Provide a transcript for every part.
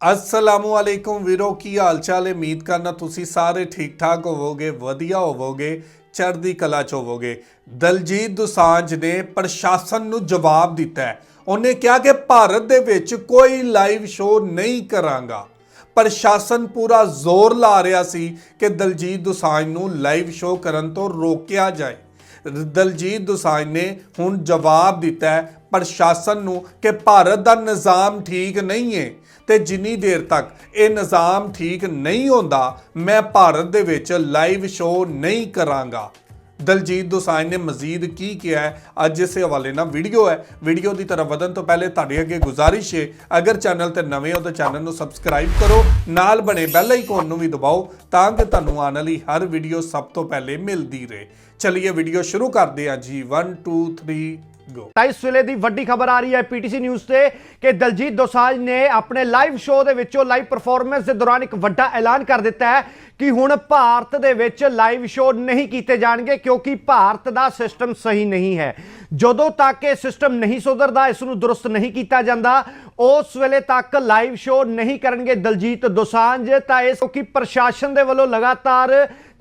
ਅਸਲਾਮੁ ਅਲੈਕੁਮ ਵੀਰੋ, ਕੀ ਹਾਲ ਚਾਲ ਹੈ? ਉਮੀਦ ਕਰਨਾ ਤੁਸੀਂ ਸਾਰੇ ਠੀਕ ਠਾਕ ਹੋਵੋਗੇ, ਵਧੀਆ ਹੋਵੋਗੇ, ਚੜ੍ਹਦੀ ਕਲਾ ਚ ਹੋਵੋਗੇ। ਦਲਜੀਤ ਦੋਸਾਂਝ ਨੇ ਪ੍ਰਸ਼ਾਸਨ ਨੂੰ ਜਵਾਬ ਦਿੱਤਾ ਉਹਨੇ ਕਿਹਾ ਕਿ ਭਾਰਤ ਦੇ ਵਿੱਚ ਕੋਈ ਲਾਈਵ ਸ਼ੋਅ ਨਹੀਂ ਕਰਾਂਗਾ। ਪ੍ਰਸ਼ਾਸਨ ਪੂਰਾ ਜ਼ੋਰ ਲਾ ਰਿਹਾ ਸੀ ਕਿ ਦਲਜੀਤ ਦੋਸਾਂਝ ਨੂੰ ਲਾਈਵ ਸ਼ੋਅ ਕਰਨ ਤੋਂ ਰੋਕਿਆ ਜਾਏ। ਦਲਜੀਤ ਦੋਸਾਂਝ ਨੇ ਹੁਣ ਜਵਾਬ ਦਿੱਤਾ ਪ੍ਰਸ਼ਾਸਨ ਨੂੰ ਕਿ ਭਾਰਤ ਦਾ ਨਿਜ਼ਾਮ ਠੀਕ ਨਹੀਂ ਹੈ। ਤੇ ਜਿੰਨੀ ਦੇਰ ਤੱਕ ਇਹ ਨਿਜ਼ਾਮ ਠੀਕ ਨਹੀਂ ਹੁੰਦਾ, ਮੈਂ ਭਾਰਤ ਦੇ ਵਿੱਚ ਲਾਈਵ ਸ਼ੋਅ ਨਹੀਂ ਕਰਾਂਗਾ। ਦਲਜੀਤ ਦੋਸਾਂਝ ਨੇ ਮਜ਼ੀਦ ਕੀ ਕਿਹਾ ਹੈ? ਅੱਜ ਇਸੇ ਹਵਾਲੇ ਨਾਲ ਵੀਡੀਓ ਹੈ। ਵੀਡੀਓ ਦੀ ਤਰਫ ਵਧਣ ਤੋਂ ਪਹਿਲੇ ਤੁਹਾਡੇ ਅੱਗੇ ਗੁਜ਼ਾਰਿਸ਼ ਹੈ। ਅਗਰ ਚੈਨਲ ਤੇ ਨਵੇਂ ਹੋ ਤਾਂ ਚੈਨਲ ਨੂੰ ਸਬਸਕ੍ਰਾਈਬ ਕਰੋ, ਨਾਲ ਬਣੇ ਬੈਲ ਆਈਕਨ ਨੂੰ ਵੀ ਦਬਾਓ ਤਾਂ ਕਿ ਤੁਹਾਨੂੰ ਆਉਣ ਵਾਲੀ ਹਰ ਵੀਡੀਓ ਸਭ ਤੋਂ ਪਹਿਲੇ ਮਿਲਦੀ ਰਹੇ। ਚਲਿਏ ਵੀਡੀਓ ਸ਼ੁਰੂ ਕਰਦੇ ਹਾਂ ਜੀ। 1 2 3 ਗੋ ਤਾਂ ਇਸ ਵੇਲੇ ਦੀ ਵੱਡੀ ਖਬਰ ਆ ਰਹੀ ਹੈ ਪੀਟੀਸੀ ਨਿਊਜ਼ ਤੇ ਕਿ ਦਲਜੀਤ ਦੋਸਾਂਝ ਨੇ ਆਪਣੇ ਲਾਈਵ ਸ਼ੋਅ ਦੇ ਵਿੱਚੋਂ ਲਾਈਵ ਪਰਫਾਰਮੈਂਸ ਦੇ ਦੌਰਾਨ ਇੱਕ ਵੱਡਾ ਐਲਾਨ ਕਰ ਦਿੱਤਾ ਹੈ ਕਿ ਹੁਣ ਭਾਰਤ ਦੇ ਵਿੱਚ ਲਾਈਵ ਸ਼ੋਅ ਨਹੀਂ ਕੀਤੇ ਜਾਣਗੇ ਕਿਉਂਕਿ ਭਾਰਤ ਦਾ ਸਿਸਟਮ ਸਹੀ ਨਹੀਂ ਹੈ। ਜਦੋਂ ਤੱਕ ਇਹ ਸਿਸਟਮ ਨਹੀਂ ਸੁਧਰਦਾ, ਇਸ ਨੂੰ ਦਰੁਸਤ ਨਹੀਂ ਕੀਤਾ ਜਾਂਦਾ, ਉਸ ਵੇਲੇ ਤੱਕ ਲਾਈਵ ਸ਼ੋਅ ਨਹੀਂ ਕਰਨਗੇ ਦਲਜੀਤ ਦੋਸਾਂਝ। ਤਾਂ ਇਸ ਕਿਉਂਕਿ ਪ੍ਰਸ਼ਾਸਨ ਦੇ ਵੱਲੋਂ ਲਗਾਤਾਰ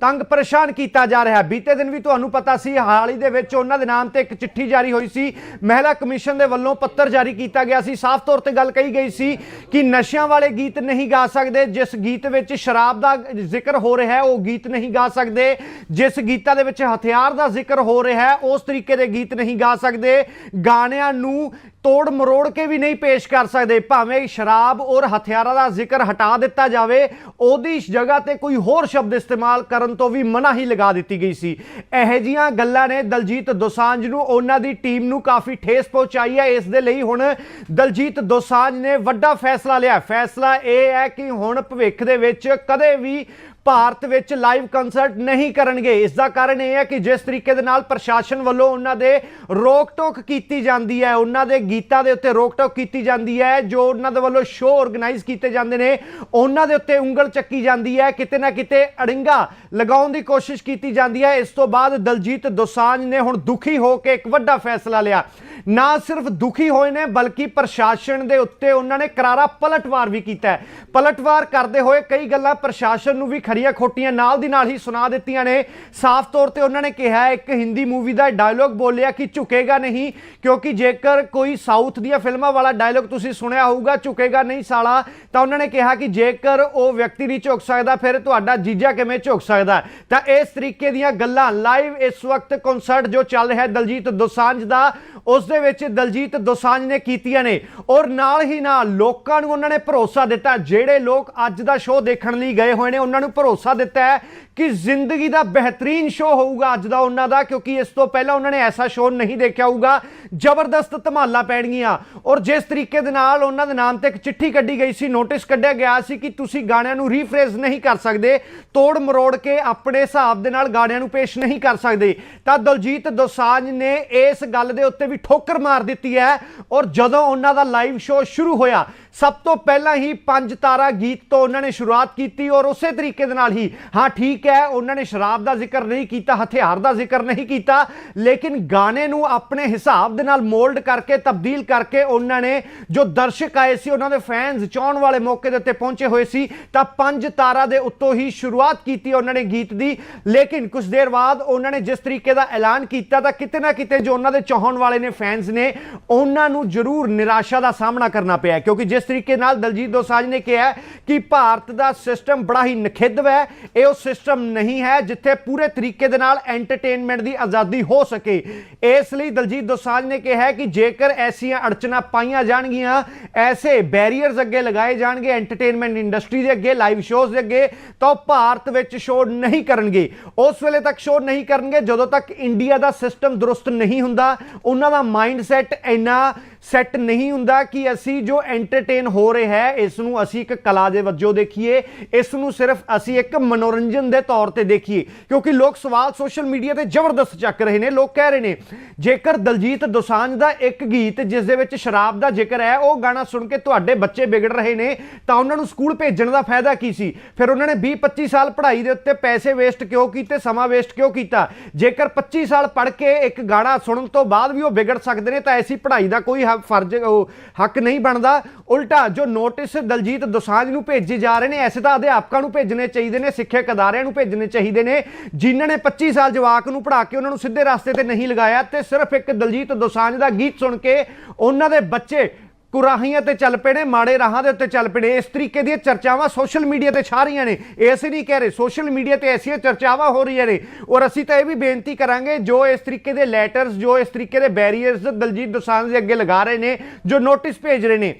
ਤੰਗ ਪਰੇਸ਼ਾਨ ਕੀਤਾ ਜਾ ਰਿਹਾ ਬੀਤੇ ਦਿਨ ਵੀ ਤੁਹਾਨੂੰ ਪਤਾ ਸੀ, ਹਾਲ ਹੀ ਦੇ ਵਿੱਚ ਉਹਨਾਂ ਦੇ ਨਾਮ ਤੇ ਇੱਕ ਚਿੱਠੀ ਜਾਰੀ ਹੋਈ ਸੀ। ਮਹਿਲਾ ਕਮਿਸ਼ਨ ਦੇ ਵੱਲੋਂ ਪੱਤਰ ਜਾਰੀ ਕੀਤਾ ਗਿਆ ਸੀ। ਸਾਫ਼ ਤੌਰ ਤੇ ਗੱਲ ਕਹੀ ਗਈ ਸੀ ਕਿ ਨਸ਼ਿਆਂ ਵਾਲੇ ਗੀਤ ਨਹੀਂ ਗਾ ਸਕਦੇ। ਜਿਸ ਗੀਤ ਵਿੱਚ ਸ਼ਰਾਬ ਦਾ ਜ਼ਿਕਰ ਹੋ ਰਿਹਾ ਹੈ, ਉਹ ਗੀਤ ਨਹੀਂ ਗਾ ਸਕਦੇ। ਜਿਸ ਗੀਤਾਂ ਦੇ ਵਿੱਚ ਹਥਿਆਰ ਦਾ ਜ਼ਿਕਰ ਹੋ ਰਿਹਾ ਹੈ, ਉਸ ਤਰੀਕੇ ਦੇ ਗੀਤ ਨਹੀਂ ਗਾ ਸਕਦੇ। ਗਾਣਿਆਂ ਨੂੰ ਤੋੜ ਮਰੋੜ ਕੇ ਵੀ ਨਹੀਂ ਪੇਸ਼ ਕਰ ਸਕਦੇ। ਭਾਵੇਂ ਸ਼ਰਾਬ ਔਰ ਹਥਿਆਰਾਂ ਦਾ ਜ਼ਿਕਰ ਹਟਾ ਦਿੱਤਾ ਜਾਵੇ, ਉਹਦੀ ਜਗ੍ਹਾ ਤੇ ਕੋਈ ਹੋਰ ਸ਼ਬਦ ਇਸਤੇਮਾਲ ਕਰਨ ਤੋਂ ਵੀ ਮਨਾਹੀ ਲਗਾ ਦਿੱਤੀ ਗਈ ਸੀ। ਇਹੋ ਜੀਆਂ ਗੱਲਾਂ ਨੇ ਦਲਜੀਤ ਦੋਸਾਂਝ ਨੂੰ ਉਹਨਾਂ ਦੀ ਟੀਮ ਨੂੰ ਕਾਫੀ ਠੇਸ ਪਹੁੰਚਾਈ ਹੈ। ਇਸ ਦੇ ਲਈ ਹੁਣ ਦਲਜੀਤ ਦੋਸਾਂਝ ਨੇ ਵੱਡਾ ਫੈਸਲਾ ਲਿਆ। ਫੈਸਲਾ ਇਹ ਹੈ ਕਿ ਹੁਣ ਭਵਿੱਖ ਦੇ ਵਿੱਚ ਕਦੇ ਵੀ ਭਾਰਤ ਵਿੱਚ ਲਾਈਵ ਕੰਸਰਟ ਨਹੀਂ ਕਰਨਗੇ। ਇਸ ਦਾ ਕਾਰਨ ਇਹ ਹੈ ਕਿ ਜਿਸ ਤਰੀਕੇ ਦੇ ਨਾਲ ਪ੍ਰਸ਼ਾਸਨ ਵੱਲੋਂ ਉਹਨਾਂ ਦੇ ਰੋਕ ਟੋਕ ਕੀਤੀ ਜਾਂਦੀ ਹੈ, ਉਹਨਾਂ ਦੇ ਗੀਤਾਂ ਦੇ ਉੱਤੇ ਰੋਕ ਟੋਕ ਕੀਤੀ ਜਾਂਦੀ ਹੈ, ਜੋ ਉਹਨਾਂ ਦੇ ਵੱਲੋਂ ਸ਼ੋਅ ਆਰਗੇਨਾਈਜ਼ ਕੀਤੇ ਜਾਂਦੇ ਨੇ, ਉਹਨਾਂ ਦੇ ਉੱਤੇ ਉਂਗਲ ਚੱਕੀ ਜਾਂਦੀ ਹੈ, ਕਿਤੇ ਨਾ ਕਿਤੇ ਅੜਿੰਗਾ ਲਗਾਉਣ ਦੀ ਕੋਸ਼ਿਸ਼ ਕੀਤੀ ਜਾਂਦੀ ਹੈ। ਇਸ ਤੋਂ ਬਾਅਦ ਦਲਜੀਤ ਦੋਸਾਂਝ ਨੇ ਹੁਣ ਦੁਖੀ ਹੋ ਕੇ ਇੱਕ ਵੱਡਾ ਫੈਸਲਾ ਲਿਆ। ਨਾ ਸਿਰਫ ਦੁਖੀ ਹੋਏ ਨੇ, ਬਲਕਿ ਪ੍ਰਸ਼ਾਸਨ ਦੇ ਉੱਤੇ ਉਹਨਾਂ ਨੇ ਕਰਾਰਾ ਪਲਟਵਾਰ ਵੀ ਕੀਤਾ ਹੈ। ਪਲਟਵਾਰ ਕਰਦੇ ਹੋਏ ਕਈ ਗੱਲਾਂ ਪ੍ਰਸ਼ਾਸਨ ਨੂੰ ਵੀ ਖਰੀਆਂ ਖੋਟੀਆਂ ਨਾਲ ਦੀ ਨਾਲ ਹੀ ਸੁਣਾ ਦਿੱਤੀਆਂ ਨੇ। ਸਾਫ਼ ਤੌਰ ਤੇ ਉਹਨਾਂ ਨੇ ਕਿਹਾ, ਇੱਕ ਹਿੰਦੀ ਮੂਵੀ ਦਾ ਡਾਇਲੋਗ ਬੋਲਿਆ ਕਿ ਝੁਕੇਗਾ ਨਹੀਂ, ਕਿਉਂਕਿ ਜੇਕਰ ਕੋਈ ਸਾਊਥ ਦੀਆਂ ਫਿਲਮਾਂ ਵਾਲਾ ਡਾਇਲੋਗ ਤੁਸੀਂ ਸੁਣਿਆ ਹੋਊਗਾ, ਝੁਕੇਗਾ ਨਹੀਂ ਸਾਲਾ। ਤਾਂ ਉਹਨਾਂ ਨੇ ਕਿਹਾ ਕਿ ਜੇਕਰ ਉਹ ਵਿਅਕਤੀ ਨਹੀਂ ਝੁਕ ਸਕਦਾ, ਫਿਰ ਤੁਹਾਡਾ ਜੀਜਾ ਕਿਵੇਂ ਝੁਕ ਸਕਦਾ? ਤਾਂ ਇਸ ਤਰੀਕੇ ਦੀਆਂ ਗੱਲਾਂ ਲਾਈਵ ਇਸ ਵਕਤ ਕਨਸਰਟ ਜੋ ਚੱਲ ਰਿਹਾ ਦਲਜੀਤ ਦੋਸਾਂਝ ਦਾ, ਉਸ ਦੇ ਵਿੱਚ ਦਲਜੀਤ ਦੋਸਾਂਝ ਨੇ ਕੀਤੀਆਂ ਨੇ। ਔਰ ਨਾਲ ਹੀ ਨਾਲ ਲੋਕਾਂ ਨੂੰ ਉਹਨਾਂ ਨੇ ਭਰੋਸਾ ਦਿੱਤਾ, ਜਿਹੜੇ ਲੋਕ ਅੱਜ ਦਾ ਸ਼ੋਅ ਦੇਖਣ ਲਈ ਗਏ ਹੋਏ ਨੇ, ਉਹਨਾਂ ਨੂੰ ਭਰੋਸਾ ਦਿੱਤਾ ਹੈ ਕਿ ਜ਼ਿੰਦਗੀ ਦਾ ਬਿਹਤਰੀਨ ਸ਼ੋਅ ਹੋਊਗਾ ਅੱਜ ਦਾ ਉਹਨਾਂ ਦਾ, ਕਿਉਂਕਿ ਇਸ ਤੋਂ ਪਹਿਲਾਂ ਉਹਨਾਂ ਨੇ ਐਸਾ ਸ਼ੋਅ ਨਹੀਂ ਦੇਖਿਆ ਹੋਊਗਾ। ਜ਼ਬਰਦਸਤ ਧਮਾਲਾਂ ਪੈਣਗੀਆਂ। ਔਰ ਜਿਸ ਤਰੀਕੇ ਦੇ ਨਾਲ ਉਹਨਾਂ ਦੇ ਨਾਮ ਤੇ ਇੱਕ ਚਿੱਠੀ ਕੱਢੀ ਗਈ ਸੀ, ਨੋਟਿਸ ਕੱਢਿਆ ਗਿਆ ਸੀ ਕਿ ਤੁਸੀਂ ਗਾਣਿਆਂ ਨੂੰ ਰੀਫਰੇਜ਼ ਨਹੀਂ ਕਰ ਸਕਦੇ, ਤੋੜ ਮਰੋੜ ਕੇ ਆਪਣੇ ਹਿਸਾਬ ਦੇ ਨਾਲ ਗਾਣਿਆਂ ਨੂੰ ਪੇਸ਼ ਨਹੀਂ ਕਰ ਸਕਦੇ। ਤਾਂ ਦਲਜੀਤ ਦੋਸਾਂਝ ਨੇ ਇਸ ਗੱਲ ਦੇ ਉੱਤੇ ਵੀ ਠੋਕਰ ਮਾਰ ਦਿੱਤੀ ਹੈ। ਔਰ ਜਦੋਂ ਉਹਨਾਂ ਦਾ ਲਾਈਵ ਸ਼ੋਅ ਸ਼ੁਰੂ ਹੋਇਆ, ਸਭ ਤੋਂ ਪਹਿਲਾਂ ਹੀ ਪੰਜ ਤਾਰਾ ਗੀਤ ਤੋਂ ਉਹਨਾਂ ਨੇ ਸ਼ੁਰੂਆਤ ਕੀਤੀ ਔਰ ਉਸੇ ਤਰੀਕੇ ਦੇ ਨਾਲ ਹੀ। ਹਾਂ, ਠੀਕ ਹੈ, ਉਹਨਾਂ ਨੇ ਸ਼ਰਾਬ ਦਾ ਜ਼ਿਕਰ ਨਹੀਂ ਕੀਤਾ, ਹਥਿਆਰ ਦਾ ਜ਼ਿਕਰ ਨਹੀਂ ਕੀਤਾ, ਲੇਕਿਨ ਗਾਣੇ ਨੂੰ ਆਪਣੇ ਹਿਸਾਬ ਦੇ ਨਾਲ ਮੋਲਡ ਕਰਕੇ, ਤਬਦੀਲ ਕਰਕੇ ਉਹਨਾਂ ਨੇ ਜੋ ਦਰਸ਼ਕ ਆਏ ਸੀ, ਉਹਨਾਂ ਦੇ ਫੈਨਸ ਚਾਹਣ ਵਾਲੇ ਮੌਕੇ ਦੇ ਉੱਤੇ ਪਹੁੰਚੇ ਹੋਏ ਸੀ, ਤਾਂ ਪੰਜ ਤਾਰਾ ਦੇ ਉੱਤੋਂ ਹੀ ਸ਼ੁਰੂਆਤ ਕੀਤੀ ਉਹਨਾਂ ਨੇ ਗੀਤ ਦੀ। ਲੇਕਿਨ ਕੁਝ ਦੇਰ ਬਾਅਦ ਉਹਨਾਂ ਨੇ ਜਿਸ ਤਰੀਕੇ ਦਾ ਐਲਾਨ ਕੀਤਾ, ਤਾਂ ਕਿਤੇ ਨਾ ਕਿਤੇ ਜੋ ਉਹਨਾਂ ਦੇ ਚਾਹਣ ਵਾਲੇ ਨੇ ਫੈਨਸ ਨੇ, ਉਹਨਾਂ ਨੂੰ ਜ਼ਰੂਰ ਨਿਰਾਸ਼ਾ ਦਾ ਸਾਹਮਣਾ ਕਰਨਾ ਪਿਆ ਕਿਉਂਕਿ ਜਿਸ ਤਰੀਕੇ ਨਾਲ ਦਲਜੀਤ ਦੋਸਾਂਝ ਨੇ ਕਿਹਾ ਕਿ ਭਾਰਤ ਦਾ ਸਿਸਟਮ ਬੜਾ ਹੀ ਨਖਿੱਧ ਹੈ ਇਹ ਉਹ ਸਿਸਟਮ ਨਹੀਂ ਹੈ ਜਿੱਥੇ ਪੂਰੇ ਤਰੀਕੇ ਦੇ ਨਾਲ ਐਂਟਰਟੇਨਮੈਂਟ ਦੀ ਆਜ਼ਾਦੀ ਹੋ ਸਕੇ। ਇਸ ਲਈ ਦਲਜੀਤ ਦੋਸਾਂਝ ਨੇ ਕਿਹਾ ਕਿ ਜੇਕਰ ਐਸੀਆਂ ਅੜਚਨਾ ਪਾਈਆਂ ਜਾਣਗੀਆਂ, ਐਸੇ ਬੈਰੀਅਰਸ ਅੱਗੇ ਲਗਾਏ ਜਾਣਗੇ ਐਂਟਰਟੇਨਮੈਂਟ ਇੰਡਸਟਰੀ ਦੇ ਅੱਗੇ ਲਾਈਵ ਸ਼ੋਜ਼ ਦੇ ਅੱਗੇ, ਤਾਂ ਉਹ ਭਾਰਤ ਵਿੱਚ ਸ਼ੋਅ ਨਹੀਂ ਕਰਨਗੇ। ਉਸ ਵੇਲੇ ਤੱਕ ਸ਼ੋਅ ਨਹੀਂ ਕਰਨਗੇ, ਜਦੋਂ ਤੱਕ ਇੰਡੀਆ ਦਾ ਸਿਸਟਮ ਦਰੁਸਤ ਨਹੀਂ ਹੁੰਦਾ, ਉਹਨਾਂ ਦਾ ਮਾਈਂਡਸੈਟ ਇੰਨਾ ਸੈੱਟ ਨਹੀਂ ਹੁੰਦਾ ਕਿ ਅਸੀਂ ਜੋ ਐਂਟਰਟੇਨ ਹੋ ਰਿਹਾ ਹੈ ਇਸ ਨੂੰ ਅਸੀਂ ਇੱਕ ਕਲਾ ਦੇ ਵਜੋਂ ਦੇਖੀਏ ਇਸ ਨੂੰ ਸਿਰਫ ਅਸੀਂ ਇੱਕ ਮਨੋਰੰਜਨ ਦੇ ਤੌਰ ਤੇ ਦੇਖੀਏ। ਕਿਉਂਕਿ ਲੋਕ ਸਵਾਲ ਸੋਸ਼ਲ ਮੀਡੀਆ ਤੇ ਜ਼ਬਰਦਸਤ ਚੱਕ ਰਹੇ ਨੇ, ਲੋਕ ਕਹਿ ਰਹੇ ਨੇ, ਜੇਕਰ ਦਲਜੀਤ ਦੋਸਾਂਝ ਦਾ ਇੱਕ ਗੀਤ ਜਿਸ ਦੇ ਵਿੱਚ ਸ਼ਰਾਬ ਦਾ ਜ਼ਿਕਰ ਹੈ, ਉਹ ਗਾਣਾ ਸੁਣ ਕੇ ਤੁਹਾਡੇ ਬੱਚੇ ਵਿਗੜ ਰਹੇ ਨੇ, ਤਾਂ ਉਹਨਾਂ ਨੂੰ ਸਕੂਲ ਭੇਜਣ ਦਾ ਫਾਇਦਾ ਕੀ ਸੀ? ਫਿਰ ਉਹਨਾਂ ਨੇ 20 25 ਸਾਲ ਪੜ੍ਹਾਈ ਦੇ ਉੱਤੇ ਪੈਸੇ ਵੇਸਟ ਕਿਉਂ ਕੀਤੇ, ਸਮਾਂ ਵੇਸਟ ਕਿਉਂ ਕੀਤਾ? ਜੇਕਰ 25 ਸਾਲ ਪੜ੍ਹ ਕੇ ਇੱਕ ਗਾਣਾ ਸੁਣਨ ਤੋਂ ਬਾਅਦ ਵੀ ਉਹ ਵਿਗੜ ਸਕਦੇ ਨੇ, ਤਾਂ ਐਸੀ ਪੜ੍ਹਾਈ ਦਾ ਕੋਈ ਫਰਜ਼ ਉਹ ਹੱਕ ਨਹੀਂ ਬਣਦਾ। ਉਲਟਾ, ਜੋ ਨੋਟਿਸ ਦਲਜੀਤ ਦੋਸਾਂਝ ਨੂੰ ਭੇਜੇ ਜਾ ਰਹੇ ਨੇ, ਐਸੇ ਤਾਂ ਅਧਿਆਪਕਾਂ ਨੂੰ ਭੇਜਣੇ ਚਾਹੀਦੇ ਨੇ, ਸਿੱਖਿਅਕ ਅਦਾਰਿਆਂ ਨੂੰ ਭੇਜਣੇ ਚਾਹੀਦੇ ਨੇ, ਜਿਨ੍ਹਾਂ ਨੇ 25 ਸਾਲ ਜਵਾਕ ਨੂੰ ਪੜ੍ਹਾ ਕੇ ਉਹਨਾਂ ਨੂੰ ਸਿੱਧੇ ਰਸਤੇ ਤੇ ਨਹੀਂ ਲਗਾਇਆ। ਤੇ ਸਿਰਫ ਇੱਕ ਦਲਜੀਤ ਦੋਸਾਂਝ ਦਾ ਗੀਤ ਸੁਣ ਕੇ ਉਹਨਾਂ ਦੇ ਬੱਚੇ ਕੁਰਾਹੀਆਂ ਤੇ ਚੱਲ ਪਏ ਨੇ ਮਾੜੇ ਰਾਹਾਂ ਦੇ ਉੱਤੇ ਚੱਲ ਪਏ ਨੇ ਇਸ ਤਰੀਕੇ ਦੀਆਂ ਚਰਚਾਵਾਂ ਸੋਸ਼ਲ ਮੀਡੀਆ ਤੇ ਛਾ ਰਹੀਆਂ ਨੇ। ਇਸ ਨਹੀਂ ਕਹਿ ਰਹੇ। ਸੋਸ਼ਲ ਮੀਡੀਆ ਤੇ ਐਸੀਆਂ ਚਰਚਾਵਾਂ ਹੋ ਰਹੀਆਂ ਨੇ। ਔਰ ਅਸੀਂ ਤਾਂ ਇਹ ਵੀ ਬੇਨਤੀ ਕਰਾਂਗੇ, ਜੋ ਇਸ ਤਰੀਕੇ ਦੇ ਲੈਟਰਸ ਜੋ ਇਸ ਤਰੀਕੇ ਦੇ ਬੈਰੀਅਰਸ ਦਲਜੀਤ ਦੋਸਾਂਝ ਦੇ ਅੱਗੇ ਲਗਾ ਰਹੇ ਨੇ, ਜੋ ਨੋਟਿਸ ਭੇਜ ਰਹੇ ਨੇ,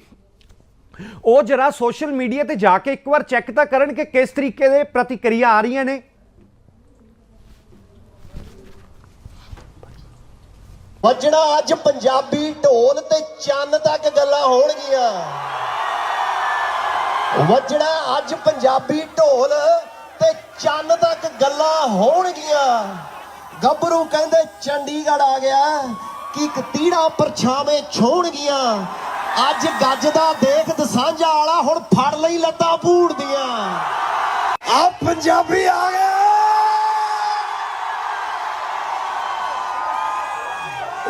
ਉਹ ਜਰਾ ਸੋਸ਼ਲ ਮੀਡੀਆ ਤੇ ਜਾ ਕੇ ਇੱਕ ਵਾਰ ਚੈੱਕ ਤਾਂ ਕਰਨ ਕਿ ਕਿਸ ਤਰੀਕੇ ਦੇ ਪ੍ਰਤੀਕਿਰਿਆ ਆ ਰਹੀਆਂ ਨੇ। ਵੱਜਣਾ ਅੱਜ ਪੰਜਾਬੀ ਢੋਲ ਤੇ ਚੰਨ ਤੱਕ ਗੱਲਾਂ ਹੋਣਗੀਆਂ। ਵੱਜਣਾ ਅੱਜ ਪੰਜਾਬੀ ਢੋਲ ਤੇ ਚੰਨ ਤੱਕ ਗੱਲਾਂ ਹੋਣਗੀਆਂ। ਗੱਭਰੂ ਕਹਿੰਦੇ ਚੰਡੀਗੜ੍ਹ ਆ ਗਿਆ ਕਿ ਇੱਕ ਤੀੜਾ ਪਰਛਾਵੇਂ ਛੋਣਗੀਆਂ। ਅੱਜ ਗੱਜਦਾ ਦੇਖ ਦਸਾਂਝਾ ਵਾਲਾ ਹੁਣ ਫੜ ਲਈ ਲੱਤਾਂ ਪੂੜਦੀਆਂ ਆ ਪੰਜਾਬੀ ਆ ਗਿਆ।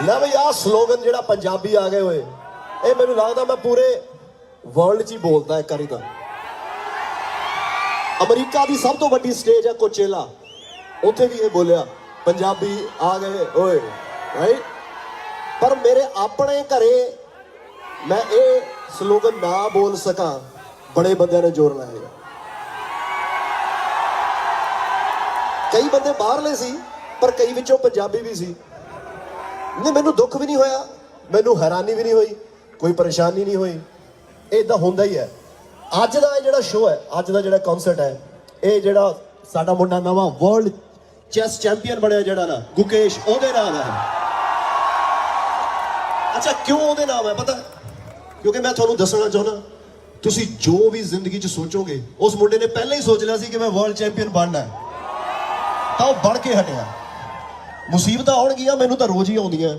ਲੈ ਬਈ, ਆਹ ਸਲੋਗਨ ਜਿਹੜਾ ਪੰਜਾਬੀ ਆ ਗਏ ਹੋਏ। ਇਹ ਮੈਨੂੰ ਲੱਗਦਾ ਮੈਂ ਪੂਰੇ ਵਰਲਡ 'ਚ ਹੀ ਬੋਲਦਾ ਇੱਕ ਵਾਰੀ ਤਾਂ। ਅਮਰੀਕਾ ਦੀ ਸਭ ਤੋਂ ਵੱਡੀ ਸਟੇਜ ਹੈ ਕੋਚੇਲਾ। ਉੱਥੇ ਵੀ ਇਹ ਬੋਲਿਆ, ਪੰਜਾਬੀ ਆ ਗਏ ਓਏ ਰਾਈਟ ਪਰ ਮੇਰੇ ਆਪਣੇ ਘਰੇ ਮੈਂ ਇਹ ਸਲੋਗਨ ਨਾ ਬੋਲ ਸਕਾਂ, ਬੜੇ ਬੰਦਿਆਂ ਨੇ ਜ਼ੋਰ ਲਾਇਆ ਕਈ ਬੰਦੇ ਬਾਹਰਲੇ ਸੀ, ਪਰ ਕਈ ਵਿੱਚੋਂ ਪੰਜਾਬੀ ਵੀ ਸੀ। ਨਹੀਂ, ਮੈਨੂੰ ਦੁੱਖ ਵੀ ਨਹੀਂ ਹੋਇਆ, ਮੈਨੂੰ ਹੈਰਾਨੀ ਵੀ ਨਹੀਂ ਹੋਈ, ਕੋਈ ਪਰੇਸ਼ਾਨੀ ਨਹੀਂ ਹੋਈ। ਇਹ ਇਦਾਂ ਹੁੰਦਾ ਹੀ ਹੈ। ਅੱਜ ਦਾ ਇਹ ਜਿਹੜਾ ਸ਼ੋਅ ਹੈ, ਅੱਜ ਦਾ ਜਿਹੜਾ ਕਨਸਰਟ ਹੈ, ਇਹ ਜਿਹੜਾ ਸਾਡਾ ਮੁੰਡਾ ਨਵਾਂ ਵਰਲਡ ਚੈਸ ਚੈਂਪੀਅਨ ਬਣਿਆ ਜਿਹੜਾ ਨਾ, ਗੁਕੇਸ਼, ਉਹਦੇ ਨਾਮ ਹੈ। ਅੱਛਾ, ਕਿਉਂ ਉਹਦੇ ਨਾਮ ਹੈ ਪਤਾ? ਕਿਉਂਕਿ ਮੈਂ ਤੁਹਾਨੂੰ ਦੱਸਣਾ ਚਾਹੁੰਦਾ, ਤੁਸੀਂ ਜੋ ਵੀ ਜ਼ਿੰਦਗੀ 'ਚ ਸੋਚੋਗੇ, ਉਸ ਮੁੰਡੇ ਨੇ ਪਹਿਲਾਂ ਹੀ ਸੋਚ ਲਿਆ ਸੀ ਕਿ ਮੈਂ ਵਰਲਡ ਚੈਂਪੀਅਨ ਬਣਨਾ ਹੈ। ਤਾਂ ਉਹ ਬਣ ਕੇ ਹਟਿਆ। ਮੁਸੀਬਤਾਂ ਆਉਣਗੀਆਂ, ਮੈਨੂੰ ਤਾਂ ਰੋਜ਼ ਹੀ ਆਉਂਦੀਆਂ।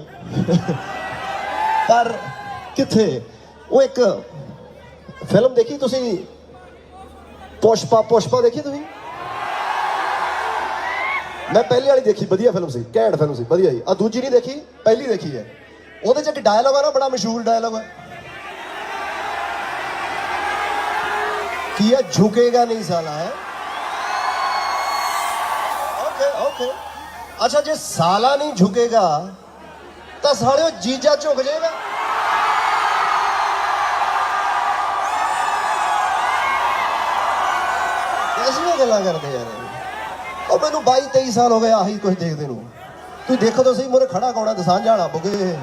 ਪਰ ਕਿੱਥੇ? ਉਹ ਇੱਕ ਫਿਲਮ ਦੇਖੀ ਤੁਸੀਂ? ਪੁਸ਼ਪਾ ਪੁਸ਼ਪਾ ਦੇਖੀ ਤੁਸੀਂ? ਮੈਂ ਪਹਿਲੀ ਵਾਲੀ ਦੇਖੀ, ਵਧੀਆ ਫਿਲਮ ਸੀ, ਘੈਂਟ ਫਿਲਮ ਸੀ, ਵਧੀਆ ਜੀ। ਆ ਦੂਜੀ ਨਹੀਂ ਦੇਖੀ, ਪਹਿਲੀ ਦੇਖੀ ਹੈ। ਉਹਦੇ ਚ ਇੱਕ ਡਾਇਲੌਗ ਆ ਨਾ, ਬੜਾ ਮਸ਼ਹੂਰ ਡਾਇਲੌਗ ਹੈ ਕੀ ਆ? ਝੁਕੇਗਾ ਨਹੀਂ ਸਾਲਾ, ਹੈ? ਓਕੇ ਓਕੇ ਅੱਛਾ, ਜੇ ਸਾਲਾ ਨਹੀਂ ਝੁਕੇਗਾ, ਤਾਂ ਸਾਲਿਓ ਜੀਜਾ ਝੁਕ ਜਾਏਗਾ। ਐਸੀਆਂ ਗੱਲਾਂ ਕਰਦੇ ਯਾਰ। ਉਹ ਮੈਨੂੰ 22 23 ਸਾਲ ਹੋ ਗਏ, ਆਹੀ ਕੁਝ ਦੇਖਦੇ ਨੂੰ। ਤੂੰ ਦੇਖੋ ਤਾਂ ਸਹੀ, ਮੋਰੇ ਖੜਾ ਕੌਣਾ ਦਸਾਂਝਾ ਵਾਲਾ ਬੁਗੇ।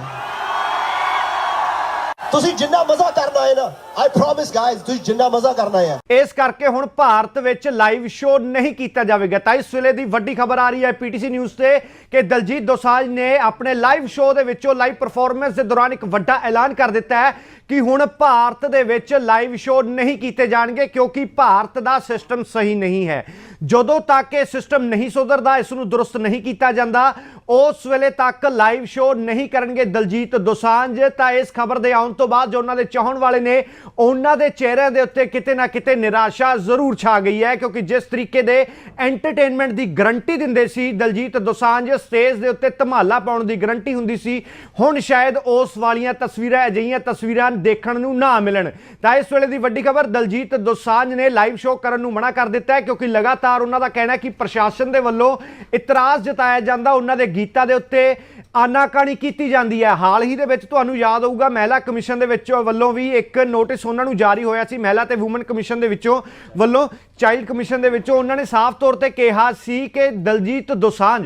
ਤੁਸੀਂ ਜਿੰਨਾ ਮਜ਼ਾ ਕਰਨਾ ਹੈ ਨਾ ਆਈ ਪ੍ਰੋਮਿਸ ਗਾਇਜ਼ ਤੁਸੀਂ ਜਿੰਨਾ ਮਜ਼ਾ ਕਰਨਾ ਹੈ ਇਸ ਕਰਕੇ ਹੁਣ ਭਾਰਤ ਵਿੱਚ ਲਾਈਵ ਸ਼ੋਅ ਨਹੀਂ ਕੀਤਾ ਜਾਵੇਗਾ। ਤਾਂ ਇਸ ਵੇਲੇ ਦੀ ਵੱਡੀ ਖਬਰ ਆ ਰਹੀ ਹੈ ਪੀਟੀਸੀ ਨਿਊਜ਼ ਤੇ ਕਿ ਦਲਜੀਤ ਦੋਸਾਂਝ ਨੇ ਆਪਣੇ ਲਾਈਵ ਸ਼ੋਅ ਦੇ ਵਿੱਚੋਂ ਲਾਈਵ ਪਰਫਾਰਮੈਂਸ ਦੇ ਦੌਰਾਨ ਇੱਕ ਵੱਡਾ ਐਲਾਨ ਕਰ ਦਿੱਤਾ ਹੈ ਕਿ ਹੁਣ ਭਾਰਤ ਦੇ ਵਿੱਚ ਲਾਈਵ ਸ਼ੋਅ ਨਹੀਂ ਕੀਤੇ ਜਾਣਗੇ ਕਿਉਂਕਿ ਭਾਰਤ ਦਾ ਸਿਸਟਮ ਸਹੀ ਨਹੀਂ ਹੈ। ਜਦੋਂ ਤੱਕ ਇਹ ਸਿਸਟਮ ਨਹੀਂ ਸੁਧਰਦਾ, ਇਸ ਨੂੰ ਦਰੁਸਤ ਨਹੀਂ ਕੀਤਾ ਜਾਂਦਾ, ਉਸ ਵੇਲੇ ਤੱਕ ਲਾਈਵ ਸ਼ੋਅ ਨਹੀਂ ਕਰਨਗੇ ਦਲਜੀਤ ਦੋਸਾਂਝ। ਤਾਂ ਇਸ ਖਬਰ ਦੇ ਆਉਣ ਤੋਂ ਬਾਅਦ ਜੋ ਉਹਨਾਂ ਦੇ ਚਾਹਣ ਵਾਲੇ ਨੇ, ਉਹਨਾਂ ਦੇ ਚਿਹਰਿਆਂ ਦੇ ਉੱਤੇ ਕਿਤੇ ਨਾ ਕਿਤੇ ਨਿਰਾਸ਼ਾ ਜ਼ਰੂਰ ਛਾ ਗਈ ਹੈ ਕਿਉਂਕਿ ਜਿਸ ਤਰੀਕੇ ਦੇ ਐਂਟਰਟੇਨਮੈਂਟ ਦੀ ਗਰੰਟੀ ਦਿੰਦੇ ਸੀ ਦਲਜੀਤ ਦੋਸਾਂਝ ਸਟੇਜ ਦੇ ਉੱਤੇ ਧਮਾਲਾ ਪਾਉਣ ਦੀ ਗਰੰਟੀ ਹੁੰਦੀ ਸੀ। ਹੁਣ ਸ਼ਾਇਦ ਉਸ ਵਾਲੀਆਂ ਤਸਵੀਰਾਂ, ਅਜਿਹੀਆਂ ਤਸਵੀਰਾਂ ਦੇਖਣ ਨੂੰ ਨਾ ਮਿਲਣ। ਤਾਂ ਇਸ ਵੇਲੇ ਦੀ ਵੱਡੀ ਖਬਰ, ਦਲਜੀਤ ਦੋਸਾਂਝ ਨੇ ਲਾਈਵ ਸ਼ੋਅ ਕਰਨ ਨੂੰ ਮਨਾ ਕਰ ਦਿੱਤਾ ਹੈ ਕਿਉਂਕਿ ਲਗਾਤਾਰ ਉਹਨਾਂ ਦਾ ਕਹਿਣਾ ਹੈ ਕਿ ਪ੍ਰਸ਼ਾਸਨ ਦੇ ਵੱਲੋਂ ਇਤਰਾਜ਼ ਜਤਾਇਆ ਜਾਂਦਾ, ਉਹਨਾਂ ਦੇ ਗੀਤਾਂ ਦੇ ਉੱਤੇ ਆਨਾਕਾਣੀ ਕੀਤੀ ਜਾਂਦੀ ਹੈ। ਹਾਲ ਹੀ ਦੇ ਵਿੱਚ ਤੁਹਾਨੂੰ ਯਾਦ ਹੋਊਗਾ, ਮਹਿਲਾ ਕਮਿਸ਼ਨ ਦੇ ਵਿੱਚੋਂ ਵੱਲੋਂ ਵੀ ਇੱਕ ਨੋਟਿਸ ਉਹਨਾਂ ਨੂੰ ਜਾਰੀ ਹੋਇਆ ਸੀ। ਮਹਿਲਾ ਤੇ ਔਮਨ ਕਮਿਸ਼ਨ ਦੇ ਵਿੱਚੋਂ ਵੱਲੋਂ ਚਾਈਲਡ ਕਮਿਸ਼ਨ ਦੇ ਵਿੱਚੋਂ ਉਹਨਾਂ ਨੇ ਸਾਫ਼ ਤੌਰ ਤੇ ਕਿਹਾ ਸੀ ਕਿ ਦਲਜੀਤ ਦੋਸਾਂਝ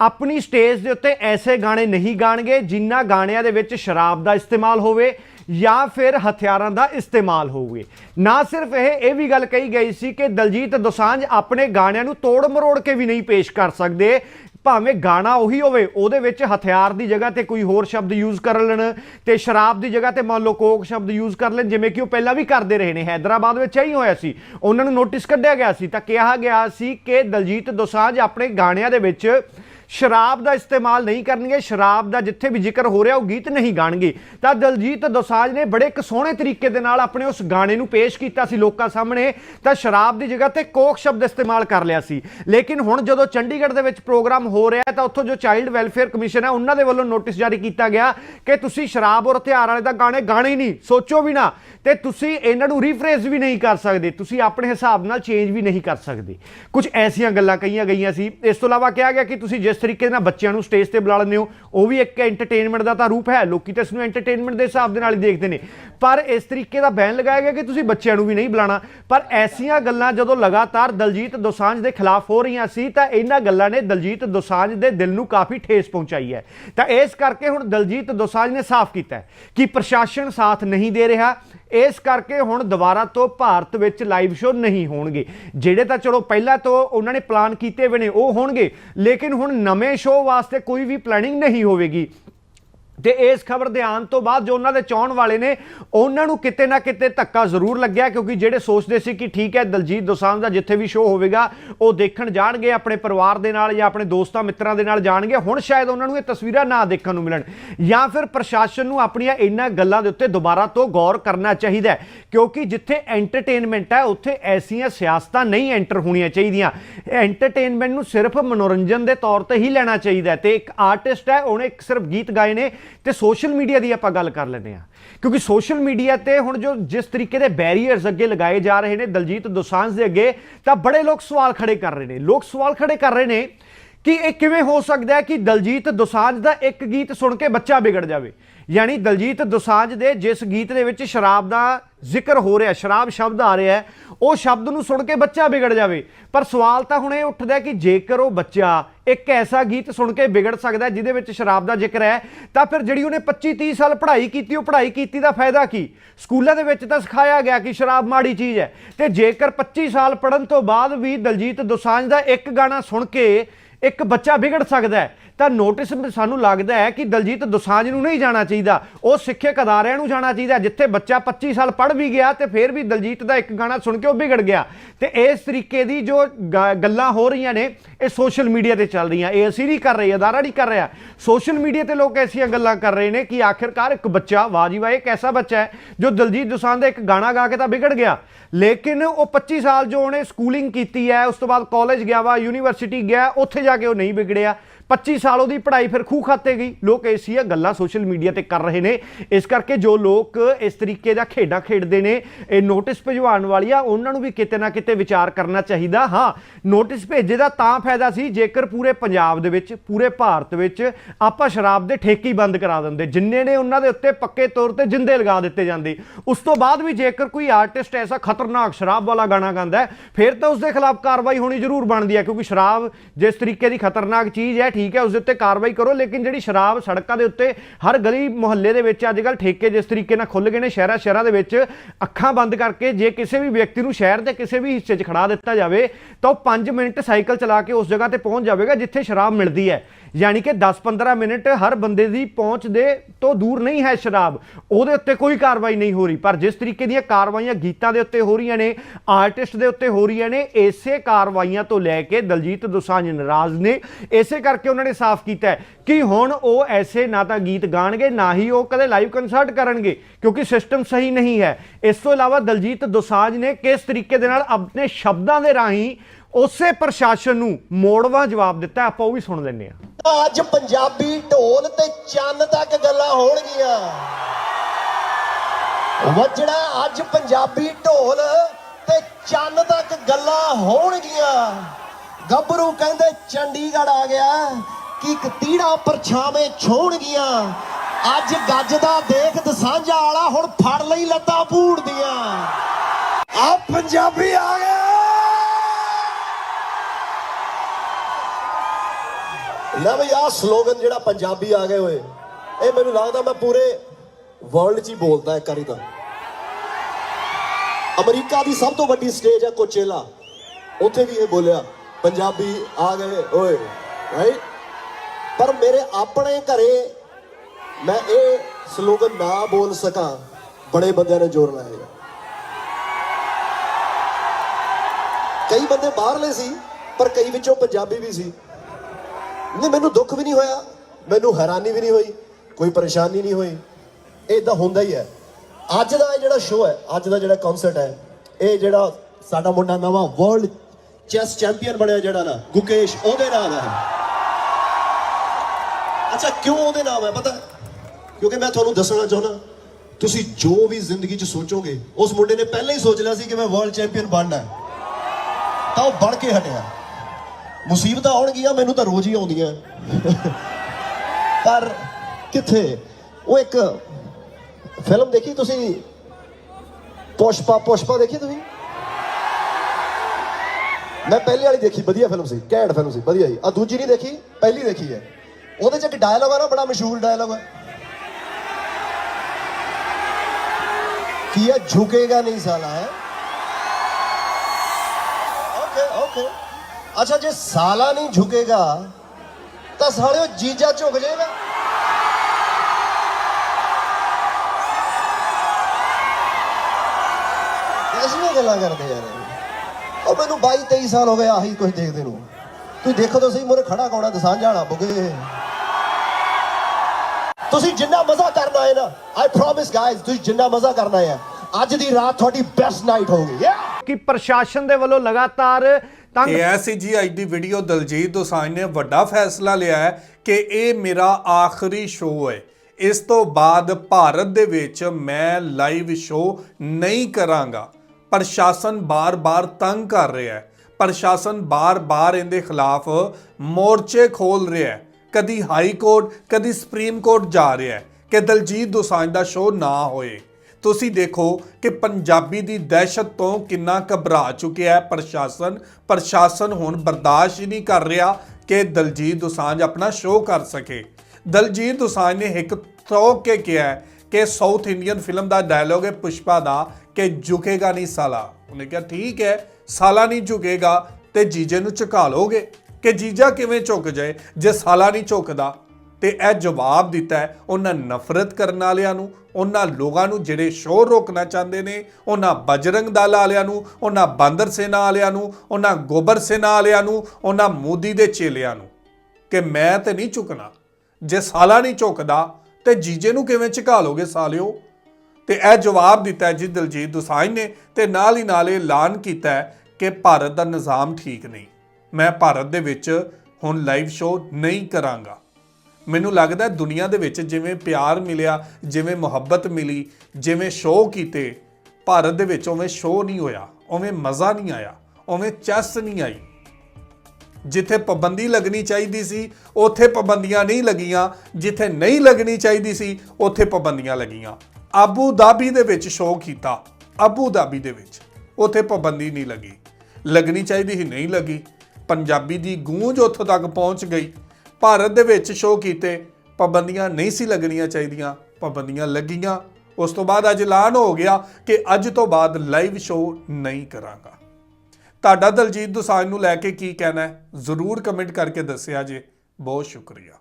ਆਪਣੀ ਸਟੇਜ ਦੇ ਉੱਤੇ ਐਸੇ ਗਾਣੇ ਨਹੀਂ ਗਾਣਗੇ ਜਿਨ੍ਹਾਂ ਗਾਣਿਆਂ ਦੇ ਵਿੱਚ ਸ਼ਰਾਬ ਦਾ ਇਸਤੇਮਾਲ ਹੋਵੇ। ਜਾਂ ਫਿਰ ਹਥਿਆਰਾਂ ਦਾ ਇਸਤੇਮਾਲ ਹੋਊਗੇ ਨਾ ਸਿਰਫ ਇਹ ਇਹ ਵੀ ਗੱਲ ਕਹੀ ਗਈ ਸੀ ਕਿ ਦਲਜੀਤ ਦੋਸਾਂਝ ਆਪਣੇ ਗਾਣਿਆਂ ਨੂੰ ਤੋੜ ਮਰੋੜ ਕੇ ਵੀ ਨਹੀਂ ਪੇਸ਼ ਕਰ ਸਕਦੇ। ਭਾਵੇਂ ਗਾਣਾ ਉਹੀ ਹੋਵੇ, ਉਹਦੇ ਵਿੱਚ ਹਥਿਆਰ ਦੀ ਜਗ੍ਹਾ ਤੇ ਕੋਈ ਹੋਰ ਸ਼ਬਦ ਯੂਜ਼ ਕਰ ਲੈਣ ਤੇ ਸ਼ਰਾਬ ਦੀ ਜਗ੍ਹਾ ਤੇ ਮੰਨ ਲਓ ਕੋਕ ਸ਼ਬਦ ਯੂਜ਼ ਕਰ ਲੈਣ, ਜਿਵੇਂ ਕਿ ਉਹ ਪਹਿਲਾਂ ਵੀ ਕਰਦੇ ਰਹੇ ਨੇ। ਹైదరాబాద్ ਵਿੱਚ ਇਹੀ ਹੋਇਆ ਸੀ। ਉਹਨਾਂ ਨੂੰ ਨੋਟਿਸ ਕੱਢਿਆ ਗਿਆ ਸੀ ਤਾਂ ਕਿਹਾ ਗਿਆ ਸੀ ਕਿ ਦਲਜੀਤ ਦੋਸਾਂਝ ਆਪਣੇ ਗਾਣਿਆਂ ਦੇ ਵਿੱਚ ਸ਼ਰਾਬ ਦਾ ਇਸਤੇਮਾਲ ਨਹੀਂ ਕਰਨਗੇ, ਸ਼ਰਾਬ ਦਾ ਜਿੱਥੇ ਵੀ ਜ਼ਿਕਰ ਹੋ ਰਿਹਾ ਉਹ ਗੀਤ ਨਹੀਂ ਗਾਣਗੇ। ਤਾਂ ਦਲਜੀਤ ਦੋਸਾਂਝ ਨੇ ਬੜੇ ਇੱਕ ਸੋਹਣੇ ਤਰੀਕੇ ਦੇ ਨਾਲ ਆਪਣੇ ਉਸ ਗਾਣੇ ਨੂੰ ਪੇਸ਼ ਕੀਤਾ ਸੀ ਲੋਕਾਂ ਸਾਹਮਣੇ। ਤਾਂ ਸ਼ਰਾਬ ਦੀ ਜਗ੍ਹਾ ਤੇ ਕੋਕ ਸ਼ਬਦ ਇਸਤੇਮਾਲ ਕਰ ਲਿਆ ਸੀ। ਲੇਕਿਨ ਹੁਣ ਜਦੋਂ ਚੰਡੀਗੜ੍ਹ ਦੇ ਵਿੱਚ ਪ੍ਰੋਗਰਾਮ ਹੋ ਰਿਹਾ ਤਾਂ ਉੱਥੋਂ ਜੋ ਚਾਈਲਡ ਵੈਲਫੇਅਰ ਕਮਿਸ਼ਨ ਹੈ, ਉਹਨਾਂ ਦੇ ਵੱਲੋਂ ਨੋਟਿਸ ਜਾਰੀ ਕੀਤਾ ਗਿਆ ਕਿ ਤੁਸੀਂ ਸ਼ਰਾਬ ਔਰ ਹਥਿਆਰ ਵਾਲੇ ਦਾ ਗਾਣੇ ਗਾਣੇ ਹੀ ਨਹੀਂ, ਸੋਚੋ ਵੀ ਨਾ। ਤੇ ਤੁਸੀਂ ਇਹਨਾਂ ਨੂੰ ਰੀਫਰੇਜ਼ ਵੀ ਨਹੀਂ ਕਰ ਸਕਦੇ, ਤੁਸੀਂ ਆਪਣੇ ਹਿਸਾਬ ਨਾਲ ਚੇਂਜ ਵੀ ਨਹੀਂ ਕਰ ਸਕਦੇ। ਕੁਝ ਐਸੀਆਂ ਗੱਲਾਂ ਕਹੀਆਂ ਗਈਆਂ ਸੀ। ਇਸ ਤੋਂ ਇਲਾਵਾ ਕਿਹਾ ਗਿਆ ਕਿ ਤੁਸੀਂ ਜਿਸ ਤਰੀਕੇ ਦੇ ਨਾਲ ਬੱਚਿਆਂ ਨੂੰ ਸਟੇਜ ਤੇ ਬੁਲਾ ਲੈਂਦੇ ਹੋ। ਉਹ ਵੀ ਇੱਕ ਐਂਟਰਟੇਨਮੈਂਟ ਦਾ ਤਾਂ ਰੂਪ ਹੈ। ਲੋਕੀ ਤਾਂ ਇਸ ਨੂੰ ਐਂਟਰਟੇਨਮੈਂਟ ਦੇ ਹਿਸਾਬ ਦੇ ਨਾਲ ਹੀ ਦੇਖਦੇ ਨੇ। ਪਰ ਇਸ ਤਰੀਕੇ ਦਾ ਬੈਨ ਲਗਾਇਆ ਗਿਆ ਕਿ ਤੁਸੀਂ ਬੱਚਿਆਂ ਨੂੰ ਵੀ ਨਹੀਂ ਬੁਲਾਣਾ। ਪਰ ਐਸੀਆਂ ਗੱਲਾਂ ਜਦੋਂ ਲਗਾਤਾਰ ਦਲਜੀਤ ਦੋਸਾਂਝ ਦੇ ਖਿਲਾਫ ਹੋ ਰਹੀਆਂ ਸੀ, ਤਾਂ ਇਹਨਾਂ ਗੱਲਾਂ ਨੇ ਦਲਜੀਤ ਦੋਸਾਂਝ ਦੇ ਦਿਲ ਨੂੰ ਕਾਫੀ ਠੇਸ ਪਹੁੰਚਾਈ ਹੈ। ਤਾਂ ਇਸ ਕਰਕੇ ਹੁਣ ਦਲਜੀਤ ਦੋਸਾਂਝ ਨੇ ਸਾਫ਼ ਕੀਤਾ ਕਿ ਪ੍ਰਸ਼ਾਸਨ ਸਾਥ ਨਹੀਂ ਦੇ ਰਿਹਾ। ਇਸ ਕਰਕੇ ਹੁਣ ਦੁਬਾਰਾ ਤੋਂ ਭਾਰਤ ਵਿੱਚ ਲਾਈਵ ਸ਼ੋਅ ਨਹੀਂ ਹੋਣਗੇ। ਜਿਹੜੇ ਤਾਂ ਚਲੋ ਪਹਿਲਾਂ ਤੋਂ ਉਹਨਾਂ ਨੇ ਪਲਾਨ ਕੀਤੇ ਹੋਏ ਨੇ, ਉਹ ਹੋਣਗੇ। ਲੇਕਿਨ ਹੁਣ ਨਵੇਂ ਸ਼ੋਅ ਵਾਸਤੇ ਕੋਈ ਵੀ ਪਲੈਨਿੰਗ ਨਹੀਂ ਹੋਵੇਗੀ। ਤੇ ਇਸ ਖਬਰ ਦੇ ਆਉਣ ਤੋਂ ਬਾਅਦ ਜੋ ਉਹਨਾਂ ਦੇ ਚਾਹਣ ਵਾਲੇ ਨੇ, ਉਹਨਾਂ ਨੂੰ ਕਿਤੇ ਨਾ ਕਿਤੇ ਧੱਕਾ ਜ਼ਰੂਰ ਲੱਗਿਆ, ਕਿਉਂਕਿ ਜਿਹੜੇ ਸੋਚਦੇ ਸੀ ਕਿ ਠੀਕ ਹੈ, ਦਲਜੀਤ ਦੋਸਾਂਝ ਦਾ ਜਿੱਥੇ ਵੀ ਸ਼ੋਅ ਹੋਵੇਗਾ, ਉਹ ਦੇਖਣ ਜਾਣਗੇ, ਆਪਣੇ ਪਰਿਵਾਰ ਦੇ ਨਾਲ ਜਾਂ ਆਪਣੇ ਦੋਸਤਾਂ ਮਿੱਤਰਾਂ ਦੇ ਨਾਲ ਜਾਣਗੇ, ਹੁਣ ਸ਼ਾਇਦ ਉਹਨਾਂ ਨੂੰ ਇਹ ਤਸਵੀਰਾਂ ਨਾ ਦੇਖਣ ਨੂੰ ਮਿਲਣ। ਜਾਂ ਫਿਰ ਪ੍ਰਸ਼ਾਸਨ ਨੂੰ ਆਪਣੀਆਂ ਇਹਨਾਂ ਗੱਲਾਂ ਦੇ ਉੱਤੇ ਦੁਬਾਰਾ ਤੋਂ ਗੌਰ ਕਰਨਾ ਚਾਹੀਦਾ ਕਿਉਂਕਿ ਜਿੱਥੇ ਐਂਟਰਟੇਨਮੈਂਟ ਹੈ, ਉੱਥੇ ਐਸੀਆਂ ਸਿਆਸਤਾਂ ਨਹੀਂ ਐਂਟਰ ਹੋਣੀਆਂ ਚਾਹੀਦੀਆਂ। ਐਂਟਰਟੇਨਮੈਂਟ ਨੂੰ ਸਿਰਫ ਮਨੋਰੰਜਨ ਦੇ ਤੌਰ ਤੇ ਹੀ ਲੈਣਾ ਚਾਹੀਦਾ ਹੈ ਤੇ ਇੱਕ ਆਰਟਿਸਟ ਹੈ, ਉਹਨੇ ਇੱਕ ਸਿਰਫ ਗੀਤ ਗਾਏ ਨੇ ਤੇ ਸੋਸ਼ਲ ਮੀਡੀਆ ਦੀ ਆਪਾਂ ਗੱਲ ਕਰ ਲੈਂਦੇ ਆ ਕਿਉਂਕਿ ਸੋਸ਼ਲ ਮੀਡੀਆ ਤੇ ਹੁਣ ਜੋ ਜਿਸ ਤਰੀਕੇ ਦੇ ਬੈਰੀਅਰਸ ਅੱਗੇ ਲਗਾਏ ਜਾ ਰਹੇ ਨੇ, ਦਲਜੀਤ ਦੋਸਾਂਝ ਦੇ ਅੱਗੇ, ਤਾਂ ਬੜੇ ਲੋਕ ਸਵਾਲ ਖੜੇ ਕਰ ਰਹੇ ਨੇ। ਲੋਕ ਸਵਾਲ ਖੜੇ ਕਰ ਰਹੇ ਨੇ ਕਿ ਇਹ ਕਿਵੇਂ ਹੋ ਸਕਦਾ ਹੈ ਕਿ ਦਲਜੀਤ ਦੋਸਾਂਝ ਦਾ ਇੱਕ ਗੀਤ ਸੁਣ ਕੇ ਬੱਚਾ ਵਿਗੜ ਜਾਵੇ? ਯਾਨੀ ਦਲਜੀਤ ਦੋਸਾਂਝ ਦੇ ਜਿਸ ਗੀਤ ਦੇ ਵਿੱਚ ਸ਼ਰਾਬ ਦਾ ਜ਼ਿਕਰ ਹੋ ਰਿਹਾ, ਸ਼ਰਾਬ ਸ਼ਬਦ ਆ ਰਿਹਾ ਉਹ ਸ਼ਬਦ ਨੂੰ ਸੁਣ ਕੇ ਬੱਚਾ ਵਿਗੜ ਜਾਵੇ। ਪਰ ਸਵਾਲ ਤਾਂ ਹੁਣ ਇਹ ਉੱਠਦਾ ਕਿ ਜੇਕਰ ਉਹ ਬੱਚਾ ਇੱਕ ਐਸਾ ਗੀਤ ਸੁਣ ਕੇ ਵਿਗੜ ਸਕਦਾ ਜਿਹਦੇ ਵਿੱਚ ਸ਼ਰਾਬ ਦਾ ਜ਼ਿਕਰ ਹੈ, ਤਾਂ ਫਿਰ ਜਿਹੜੀ ਉਹਨੇ 25 30 ਸਾਲ ਪੜ੍ਹਾਈ ਕੀਤੀ, ਉਹ ਪੜ੍ਹਾਈ ਕੀਤੀ ਦਾ ਫਾਇਦਾ ਕੀ? ਸਕੂਲਾਂ ਦੇ ਵਿੱਚ ਤਾਂ ਸਿਖਾਇਆ ਗਿਆ ਕਿ ਸ਼ਰਾਬ ਮਾੜੀ ਚੀਜ਼ ਹੈ। ਤੇ ਜੇਕਰ 25 ਸਾਲ ਪੜ੍ਹਨ ਤੋਂ ਬਾਅਦ ਵੀ ਦਲਜੀਤ ਦੋਸਾਂਝ ਦਾ ਇੱਕ ਗਾਣਾ ਸੁਣ ਕੇ ਇੱਕ ਬੱਚਾ ਵਿਗੜ ਸਕਦਾ ਤਾਂ ਨੋਟਿਸ ਸਾਨੂੰ ਲੱਗਦਾ ਹੈ ਕਿ ਦਲਜੀਤ ਦੋਸਾਂਝ ਨੂੰ ਨਹੀਂ ਜਾਣਾ ਚਾਹੀਦਾ। ਉਹ ਸਿੱਖਿਅਕ ਅਦਾਰਿਆਂ ਨੂੰ ਜਾਣਾ ਚਾਹੀਦਾ ਜਿੱਥੇ ਬੱਚਾ 25 ਸਾਲ ਪੜ੍ਹ ਵੀ ਗਿਆ ਤੇ ਫਿਰ ਵੀ ਦਲਜੀਤ ਦਾ ਇੱਕ ਗਾਣਾ ਸੁਣ ਕੇ ਉਹ ਵਿਗੜ ਗਿਆ। ਤੇ ਇਸ ਤਰੀਕੇ ਦੀ ਜੋ ਗ- ਗੱਲਾਂ ਹੋ ਰਹੀਆਂ ਨੇ, ਇਹ ਸੋਸ਼ਲ ਮੀਡੀਆ ਤੇ ਚੱਲ ਰਹੀਆਂ। ਇਹ ਅਸੀਂ ਨਹੀਂ ਕਰ ਰਹੇ, ਅਦਾਰਾ ਨਹੀਂ ਕਰ ਰਿਹਾ। ਸੋਸ਼ਲ ਮੀਡੀਆ ਤੇ ਲੋਕ ਐਸੀਆਂ ਗੱਲਾਂ ਕਰ ਰਹੇ ਨੇ ਕਿ ਆਖਿਰਕਾਰ ਇੱਕ ਬੱਚਾ, ਵਾਹ ਜੀ ਇੱਕ ਐਸਾ ਬੱਚਾ ਹੈ, ਜੋ ਦਲਜੀਤ ਦੁਸਾਂਝ ਦਾ ਇੱਕ ਗਾਣਾ ਗਾ ਕੇ ਤਾਂ ਵਿਗੜ ਗਿਆ। ਲੇਕਿਨ ਉਹ 25 ਸਾਲ ਜੋ ਉਹਨੇ ਸਕੂਲਿੰਗ ਕੀਤੀ ਹੈ, ਉਸ ਤੋਂ ਬਾਅਦ ਕਾਲਜ ਗਿਆ ਵਾ ਯੂਨੀਵਰਸਿਟੀ ਗਿਆ, ਉੱਥੇ ਜਾ ਕੇ ਉਹ ਨਹੀਂ ਵਿਗੜਿਆ। 25 ਸਾਲ ਉਹਦੀ ਪੜ੍ਹਾਈ ਫਿਰ ਖੂਹ ਖਾਤੇ ਗਈ। ਲੋਕ ਐਸੀਆਂ ਗੱਲਾਂ ਸੋਸ਼ਲ ਮੀਡੀਆ ਤੇ ਕਰ ਰਹੇ ਨੇ। ਇਸ ਕਰਕੇ ਜੋ ਲੋਕ ਇਸ ਤਰੀਕੇ ਦਾ ਖੇਡਾਂ ਖੇਡਦੇ ਨੇ ਇਹ ਨੋਟਿਸ ਭਿਜਵਾਉਣ ਵਾਲੀਆਂ ਉਹਨਾਂ ਨੂੰ ਵੀ ਕਿਤੇ ਨਾ ਕਿਤੇ ਵਿਚਾਰ ਕਰਨਾ ਚਾਹੀਦਾ। ਹਾਂ ਨੋਟਿਸ ਭੇਜੇ ਦਾ ਤਾਂ ਫਾਇਦਾ ਸੀ ਜੇਕਰ ਪੂਰੇ ਪੰਜਾਬ ਦੇ ਵਿੱਚ ਪੂਰੇ ਭਾਰਤ ਵਿੱਚ ਆਪਾਂ ਸ਼ਰਾਬ ਦੇ ਠੇਕੇ ਬੰਦ ਕਰਾ ਦਿੰਦੇ। ਜਿੰਨੇ ਨੇ ਉਹਨਾਂ ਦੇ ਉੱਤੇ ਪੱਕੇ ਤੌਰ ਤੇ ਜਿੰਦੇ ਲਗਾ ਦਿੱਤੇ ਜਾਂਦੇ। ਉਸ ਤੋਂ ਬਾਅਦ ਵੀ ਜੇਕਰ ਕੋਈ ਆਰਟਿਸਟ ਐਸਾ ਖਤਰਨਾਕ ਸ਼ਰਾਬ ਵਾਲਾ ਗਾਣਾ ਗਾਉਂਦਾ ਹੈ, ਫਿਰ ਤਾਂ ਉਸ ਦੇ ਖਿਲਾਫ ਕਾਰਵਾਈ ਹੋਣੀ ਜ਼ਰੂਰ ਬਣਦੀ ਹੈ ਕਿਉਂਕਿ ਸ਼ਰਾਬ ਜਿਸ ਤਰੀਕੇ ਦੀ ਖਤਰਨਾਕ ਚੀਜ਼ ਹੈ ਠੀਕ ਹੈ, ਉਸ ਦੇ ਉੱਤੇ ਕਾਰਵਾਈ ਕਰੋ, ਲੇਕਿਨ ਜਿਹੜੀ ਸ਼ਰਾਬ ਸੜਕਾਂ ਦੇ ਉੱਤੇ ਹਰ ਗਲੀ ਮੁਹੱਲੇ ਦੇ ਵਿੱਚ ਅੱਜ ਕੱਲ ਠੇਕੇ ਜਿਸ ਤਰੀਕੇ ਨਾਲ ਖੁੱਲ ਗਏ ਨੇ, ਸ਼ਹਿਰਾਂ ਸ਼ਹਿਰਾਂ ਦੇ ਵਿੱਚ ਅੱਖਾਂ ਬੰਦ ਕਰਕੇ ਜੇ ਕਿਸੇ ਵੀ ਵਿਅਕਤੀ ਨੂੰ ਸ਼ਹਿਰ ਦੇ ਕਿਸੇ ਵੀ ਹਿੱਸੇ 'ਚ ਖੜਾ ਦਿੱਤਾ ਜਾਵੇ, ਤਾਂ ਉਹ 5 ਮਿੰਟ ਸਾਈਕਲ ਚਲਾ ਕੇ ਉਸ ਜਗ੍ਹਾ ਤੇ ਪਹੁੰਚ ਜਾਵੇਗਾ ਜਿੱਥੇ ਸ਼ਰਾਬ ਮਿਲਦੀ ਹੈ। ਯਾਨੀ ਕਿ 10-15 ਮਿੰਟ ਹਰ ਬੰਦੇ ਦੀ ਪਹੁੰਚ ਦੇ ਤੋਂ ਦੂਰ ਨਹੀਂ ਹੈ ਸ਼ਰਾਬ। ਉਹਦੇ ਉੱਤੇ ਕੋਈ ਕਾਰਵਾਈ ਨਹੀਂ ਹੋ ਰਹੀ। ਪਰ ਜਿਸ ਤਰੀਕੇ ਦੀਆਂ ਕਾਰਵਾਈਆਂ ਗੀਤਾਂ ਦੇ ਉੱਤੇ ਹੋ ਰਹੀਆਂ ਨੇ, ਆਰਟਿਸਟ ਦੇ ਉੱਤੇ ਹੋ ਰਹੀਆਂ ਨੇ, ਇਸੇ ਕਾਰਵਾਈਆਂ ਤੋਂ ਲੈ ਕੇ ਦਲਜੀਤ ਦੋਸਾਂਝ ਨਾਰਾਜ਼ ਨੇ। ਇਸੇ ਕਰਕੇ ਉਹਨਾਂ ਨੇ ਸਾਫ਼ ਕੀਤਾ ਕਿ ਹੁਣ ਉਹ ਐਸੇ ਨਾ ਤਾਂ ਗੀਤ ਗਾਣਗੇ, ਨਾ ਹੀ ਉਹ ਕਦੇ ਲਾਈਵ ਕਨਸਰਟ ਕਰਨਗੇ, ਕਿਉਂਕਿ ਸਿਸਟਮ ਸਹੀ ਨਹੀਂ ਹੈ। ਇਸ ਤੋਂ ਇਲਾਵਾ ਦਲਜੀਤ ਦੋਸਾਂਝ ਨੇ ਕਿਸ ਤਰੀਕੇ ਦੇ ਨਾਲ ਆਪਣੇ ਸ਼ਬਦਾਂ ਦੇ ਰਾਹੀਂ ਉਸੇ ਪ੍ਰਸ਼ਾਸਨ ਨੂੰ ਮੋੜਵਾ ਜਵਾਬ ਦਿੱਤਾ, ਆਪਾਂ ਉਹ ਵੀ ਸੁਣ ਲੈਂਦੇ ਹਾਂ। ਅੱਜ ਪੰਜਾਬੀ ਢੋਲ ਤੇ ਚੰਨ ਤੱਕ ਗੱਲਾਂ ਹੋਣਗੀਆਂ। ਵੱਜਣਾ ਅੱਜ ਪੰਜਾਬੀ ਢੋਲ ਤੇ ਚੰਨ ਤੱਕ ਗੱਲਾਂ ਹੋਣਗੀਆਂ। ਗੱਭਰੂ ਕਹਿੰਦੇ ਚੰਡੀਗੜ੍ਹ ਆ ਗਿਆ ਕਿ ਇੱਕ ਤੀੜਾ ਪਰਛਾਵੇਂ ਛੋਣਗੀਆਂ। ਅੱਜ ਗੱਜਦਾ ਦੇਖ ਦਸਾਂਝਾ ਵਾਲਾ ਹੁਣ ਫੜ ਲਈ ਲੱਤਾਂ ਪੂੜਦੀਆਂ ਆ ਪੰਜਾਬੀ ਆ ਗਿਆ। ਲੈ ਬਈ, ਆਹ ਸਲੋਗਨ ਜਿਹੜਾ ਪੰਜਾਬੀ ਆ ਗਏ ਹੋਏ, ਇਹ ਮੈਨੂੰ ਲੱਗਦਾ ਮੈਂ ਪੂਰੇ ਵਰਲਡ 'ਚ ਹੀ ਬੋਲਦਾ ਇੱਕ ਵਾਰੀ ਤਾਂ। ਅਮਰੀਕਾ ਦੀ ਸਭ ਤੋਂ ਵੱਡੀ ਸਟੇਜ ਹੈ ਕੋਚੇਲਾ। ਉੱਥੇ ਵੀ ਇਹ ਬੋਲਿਆ, ਪੰਜਾਬੀ ਆ ਗਏ ਓਏ ਰਾਈਟ ਪਰ ਮੇਰੇ ਆਪਣੇ ਘਰੇ ਮੈਂ ਇਹ ਸਲੋਗਨ ਨਾ ਬੋਲ ਸਕਾਂ, ਬੜੇ ਬੰਦਿਆਂ ਨੇ ਜ਼ੋਰ ਲਾਇਆ ਕਈ ਬੰਦੇ ਬਾਹਰਲੇ ਸੀ, ਪਰ ਕਈ ਵਿੱਚੋਂ ਪੰਜਾਬੀ ਵੀ ਸੀ। ਨਹੀਂ, ਮੈਨੂੰ ਦੁੱਖ ਵੀ ਨਹੀਂ ਹੋਇਆ, ਮੈਨੂੰ ਹੈਰਾਨੀ ਵੀ ਨਹੀਂ ਹੋਈ, ਕੋਈ ਪਰੇਸ਼ਾਨੀ ਨਹੀਂ ਹੋਈ। ਇਹ ਇਦਾਂ ਹੁੰਦਾ ਹੀ ਹੈ। ਅੱਜ ਦਾ ਇਹ ਜਿਹੜਾ ਸ਼ੋਅ ਹੈ, ਅੱਜ ਦਾ ਜਿਹੜਾ ਕਨਸਰਟ ਹੈ, ਇਹ ਜਿਹੜਾ ਸਾਡਾ ਮੁੰਡਾ ਨਵਾਂ ਵਰਲਡ ਚੈਸ ਚੈਂਪੀਅਨ ਬਣਿਆ ਜਿਹੜਾ ਨਾ, ਗੁਕੇਸ਼, ਉਹਦੇ ਨਾਮ ਹੈ। ਅੱਛਾ, ਕਿਉਂ ਉਹਦੇ ਨਾਮ ਹੈ, ਪਤਾ? ਕਿਉਂਕਿ ਮੈਂ ਤੁਹਾਨੂੰ ਦੱਸਣਾ ਚਾਹੁੰਦਾ, ਤੁਸੀਂ ਜੋ ਵੀ ਜ਼ਿੰਦਗੀ 'ਚ ਸੋਚੋਗੇ, ਉਸ ਮੁੰਡੇ ਨੇ ਪਹਿਲਾਂ ਹੀ ਸੋਚ ਲਿਆ ਸੀ ਕਿ ਮੈਂ ਵਰਲਡ ਚੈਂਪੀਅਨ ਬਣਨਾ ਹੈ। ਤਾਂ ਉਹ ਬਣ ਕੇ ਹਟਿਆ। ਮੁਸੀਬਤਾਂ ਆਉਣਗੀਆਂ, ਮੈਨੂੰ ਤਾਂ ਰੋਜ਼ ਹੀ ਆਉਂਦੀਆਂ। ਪਰ ਕਿੱਥੇ? ਉਹ ਇੱਕ ਫਿਲਮ ਦੇਖੀ ਤੁਸੀਂ? ਪੁਸ਼ਪਾ ਪੁਸ਼ਪਾ ਦੇਖੀ ਤੁਸੀਂ? ਮੈਂ ਪਹਿਲੀ ਵਾਲੀ ਦੇਖੀ, ਵਧੀਆ ਫਿਲਮ ਸੀ, ਘੈਂਟ ਫਿਲਮ ਸੀ, ਵਧੀਆ ਸੀ। ਆ ਦੂਜੀ ਨਹੀਂ ਦੇਖੀ, ਪਹਿਲੀ ਦੇਖੀ ਹੈ। ਉਹਦੇ ਚ ਇੱਕ ਡਾਇਲੌਗ ਆ ਨਾ, ਬੜਾ ਮਸ਼ਹੂਰ ਡਾਇਲੌਗ ਹੈ ਕੀ ਹੈ? ਝੁਕੇਗਾ ਨਹੀਂ ਸਾਲਾ, ਹੈ? ਓਕੇ ਓਕੇ ਅੱਛਾ, ਜੇ ਸਾਲਾ ਨਹੀਂ ਝੁਕੇਗਾ, ਤਾਂ ਸਾਲਿਓ ਜੀਜਾ ਝੁਕ ਜਾਏਗਾ। ਐਸੀਆਂ ਗੱਲਾਂ ਕਰਦੇ ਯਾਰ। ਉਹ ਮੈਨੂੰ 22 23 ਸਾਲ ਹੋ ਗਏ, ਆਹੀ ਕੁਝ ਦੇਖਦੇ ਨੂੰ। ਤੁਸੀਂ ਦੇਖੋ ਤਾਂ ਸਹੀ ਮੋਰੇ ਖੜਾ ਕੌਣਾ ਦਸਾਂ ਜਾਣਾ ਬੁਗੇ। ਤੁਸੀਂ ਜਿੰਨਾ ਮਜ਼ਾ ਕਰਨਾ ਹੈ ਨਾ ਆਈ ਪ੍ਰੋਮਿਸ ਗਾਇਜ਼ ਤੁਸੀਂ ਜਿੰਨਾ ਮਜ਼ਾ ਕਰਨਾ ਹੈ ਅੱਜ ਦੀ ਰਾਤ ਤੁਹਾਡੀ ਬੈਸਟ ਨਾਈਟ ਹੋਊਗੀ। Yeah! ਕਿ ਪ੍ਰਸ਼ਾਸਨ ਦੇ ਵੱਲੋਂ ਲਗਾਤਾਰ ਤੰਗ ਇਹ ਜੀ ਅੱਜ ਦੀ ਵੀਡੀਓ ਦਲਜੀਤ ਦੋਸਾਂਝ ਨੇ ਵੱਡਾ ਫੈਸਲਾ ਲਿਆ ਹੈ ਕਿ ਇਹ ਮੇਰਾ ਆਖਰੀ ਸ਼ੋਅ ਹੈ। ਇਸ ਤੋਂ ਬਾਅਦ ਭਾਰਤ ਦੇ ਵਿੱਚ ਮੈਂ ਲਾਈਵ ਸ਼ੋਅ ਨਹੀਂ ਕਰਾਂਗਾ। ਪ੍ਰਸ਼ਾਸਨ ਬਾਰ-ਬਾਰ ਤੰਗ ਕਰ ਰਿਹਾ ਹੈ। ਪ੍ਰਸ਼ਾਸਨ ਬਾਰ-ਬਾਰ ਇਹਦੇ ਖਿਲਾਫ ਮੋਰਚੇ ਖੋਲ ਰਿਹਾ ਹੈ। ਕਦੀ ਹਾਈ ਕੋਰਟ, ਕਦੀ ਸੁਪਰੀਮ ਕੋਰਟ ਜਾ ਰਿਹਾ ਹੈ ਕਿ ਦਲਜੀਤ ਦੋਸਾਂਝ ਦਾ ਸ਼ੋਅ ਨਾ ਹੋਏ। ਤੁਸੀਂ ਦੇਖੋ ਕਿ ਪੰਜਾਬੀ ਦੀ ਦਹਿਸ਼ਤ ਤੋਂ ਕਿੰਨਾ ਘਬਰਾ ਚੁੱਕਿਆ ਹੈ ਪ੍ਰਸ਼ਾਸਨ। ਪ੍ਰਸ਼ਾਸਨ ਹੁਣ ਬਰਦਾਸ਼ਤ ਹੀ ਨਹੀਂ ਕਰ ਰਿਹਾ ਕਿ ਦਲਜੀਤ ਦੋਸਾਂਝ ਆਪਣਾ ਸ਼ੋਅ ਕਰ ਸਕੇ। ਦਲਜੀਤ ਦੋਸਾਂਝ ਨੇ ਇੱਕ ਤੋਕ ਕੇ ਕਿਹਾ ਕਿ ਸਾਊਥ ਇੰਡੀਅਨ ਫਿਲਮ ਦਾ ਡਾਇਲੋਗ ਹੈ ਪੁਸ਼ਪਾ ਦਾ ਕਿ ਝੁਕੇਗਾ ਨਹੀਂ ਸਾਲਾ। ਉਹਨੇ ਕਿਹਾ, ਠੀਕ ਹੈ, ਸਾਲਾ ਨਹੀਂ ਝੁਕੇਗਾ ਤੇ ਜੀਜੇ ਨੂੰ ਝੁਕਾ ਲੋਗੇ ਕਿ ਜੀਜਾ ਕਿਵੇਂ ਝੁਕ ਜਾਏ? ਜੇ ਸਾਲਾ ਨਹੀਂ ਝੁਕਦਾ ਤੇ ਇਹ ਜਵਾਬ ਦਿੱਤਾ ਹੈ, ਉਹਨਾਂ ਨਫ਼ਰਤ ਕਰਨ ਵਾਲਿਆਂ ਨੂੰ, ਉਹਨਾਂ ਲੋਕਾਂ ਨੂੰ ਜਿਹੜੇ ਸ਼ੋਰ ਰੋਕਣਾ ਚਾਹੁੰਦੇ ਨੇ, ਉਹਨਾਂ ਬਜਰੰਗ ਦਲ ਵਾਲਿਆਂ ਨੂੰ, ਉਹਨਾਂ ਬਾਂਦਰ ਸੈਨਾ ਵਾਲਿਆਂ ਨੂੰ, ਉਹਨਾਂ ਗੋਬਰ ਸੈਨਾ ਵਾਲਿਆਂ ਨੂੰ, ਉਹਨਾਂ ਮੋਦੀ ਦੇ ਚੇਲਿਆਂ ਨੂੰ ਕਿ ਮੈਂ ਤੇ ਨਹੀਂ ਝੁਕਣਾ, ਜੇ ਸਾਲਾ ਨਹੀਂ ਝੁਕਦਾ, ਤੇ ਜੀਜੇ ਨੂੰ ਕਿਵੇਂ ਝੁਕਾ ਲੋਗੇ ਸਾਲਿਓ? ਤੇ ਇਹ ਜਵਾਬ ਦਿੱਤਾ ਜੀ ਦਲਜੀਤ ਦੋਸਾਂਝ ਨੇ ਤੇ ਨਾਲ ਹੀ ਨਾਲ ਇਹ ਐਲਾਨ ਕੀਤਾ ਕਿ ਭਾਰਤ ਦਾ ਨਿਜ਼ਾਮ ਠੀਕ ਨਹੀਂ। ਮੈਂ ਭਾਰਤ ਦੇ ਵਿੱਚ ਹੁਣ ਲਾਈਵ ਸ਼ੋਅ ਨਹੀਂ ਕਰਾਂਗਾ। ਮੈਨੂੰ ਲੱਗਦਾ ਦੁਨੀਆ ਦੇ ਵਿੱਚ ਜਿਵੇਂ ਪਿਆਰ ਮਿਲਿਆ, ਜਿਵੇਂ ਮੁਹੱਬਤ ਮਿਲੀ, ਜਿਵੇਂ ਸ਼ੋਅ ਕੀਤੇ, ਭਾਰਤ ਦੇ ਵਿੱਚ ਉਵੇਂ ਸ਼ੋਅ ਨਹੀਂ ਹੋਇਆ, ਉਵੇਂ ਮਜ਼ਾ ਨਹੀਂ ਆਇਆ, ਉਵੇਂ ਚੈਸ ਨਹੀਂ ਆਈ। ਜਿੱਥੇ ਪਾਬੰਦੀ ਲੱਗਣੀ ਚਾਹੀਦੀ ਸੀ, ਉੱਥੇ ਪਾਬੰਦੀਆਂ ਨਹੀਂ ਲੱਗੀਆਂ, ਜਿੱਥੇ ਨਹੀਂ ਲੱਗਣੀ ਚਾਹੀਦੀ ਸੀ, ਉੱਥੇ ਪਾਬੰਦੀਆਂ ਲੱਗੀਆਂ। ਆਬੂ ਦਾਬੀ ਦੇ ਵਿੱਚ ਸ਼ੋਅ ਕੀਤਾ ਆਬੂ ਧਾਬੀ ਦੇ ਵਿੱਚ, ਉੱਥੇ ਪਾਬੰਦੀ ਨਹੀਂ ਲੱਗੀ। ਲੱਗਣੀ ਚਾਹੀਦੀ ਸੀ, ਨਹੀਂ ਲੱਗੀ। ਪੰਜਾਬੀ ਦੀ ਗੂੰਜ ਉੱਥੋਂ ਤੱਕ ਪਹੁੰਚ ਗਈ। ਭਾਰਤ ਦੇ ਵਿੱਚ ਸ਼ੋਅ ਕੀਤੇ, ਪਾਬੰਦੀਆਂ ਨਹੀਂ ਸੀ ਲੱਗਣੀਆਂ ਚਾਹੀਦੀਆਂ, ਪਾਬੰਦੀਆਂ ਲੱਗੀਆਂ। ਉਸ ਤੋਂ ਬਾਅਦ ਅੱਜ ਐਲਾਨ ਹੋ ਗਿਆ ਕਿ ਅੱਜ ਤੋਂ ਬਾਅਦ ਲਾਈਵ ਸ਼ੋਅ ਨਹੀਂ ਕਰਾਂਗਾ। ਤੁਹਾਡਾ ਦਲਜੀਤ ਦੋਸਾਂਝ ਨੂੰ ਲੈ ਕੇ ਕੀ ਕਹਿਣਾ ਹੈ? ਜ਼ਰੂਰ ਕਮੈਂਟ ਕਰਕੇ ਦੱਸਿਆ ਜੇ। ਬਹੁਤ ਸ਼ੁਕਰੀਆ।